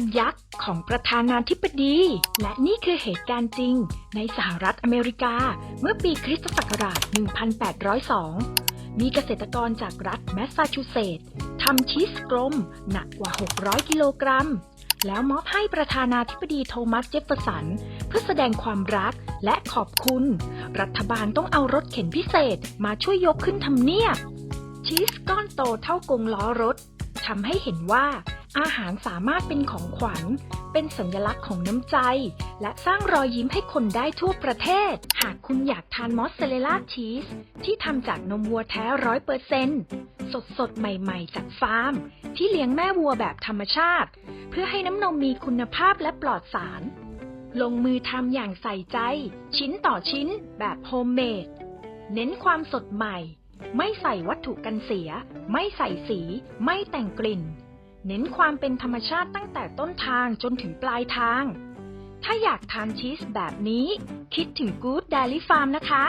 มยักษ์ของประธานาธิบดี และนี่คือเหตุการณ์จริงในสหรัฐอเมริกา เมื่อปีคริสตศักราช 1802 มีเกษตรกรจากรัฐแมสซาชูเซตส์ทำชีสกลมหนักกว่า 600 กิโลกรัม แล้วมอบให้ประธานาธิบดีโทมัสเจฟเฟอร์สัน เพื่อแสดงความรักและขอบคุณ รัฐบาลต้องเอารถเข็นพิเศษมาช่วยยกขึ้นทำเนียบชีสก้อนโตเท่ากงล้อรถทำให้เห็นว่า อาหารสามารถเป็นของขวัญ เป็นสัญลักษณ์ของน้ำใจ และสร้างรอยยิ้มให้คนได้ทั่วประเทศ หากคุณอยากทานมอสซาเรลล่าชีส ที่ทำจากนมวัวแท้ร้อยเปอร์เซนต์สดสดใหม่ๆ จากฟาร์ม ที่เลี้ยงแม่วัวแบบธรรมชาติ เพื่อให้น้ำนมมีคุณภาพและปลอดสาร ลงมือทำอย่างใส่ใจ ชิ้นต่อชิ้นแบบโฮมเมด เน้นความสดใหม่ ไม่ใส่วัตถุกันเสีย ไม่ใส่สี ไม่แต่งกลิ่น เน้นความเป็นธรรมชาติตั้งแต่ต้นทางจนถึงปลายทาง ถ้าอยากทานชีสแบบนี้ คิดถึง Good Dairy Farm นะคะ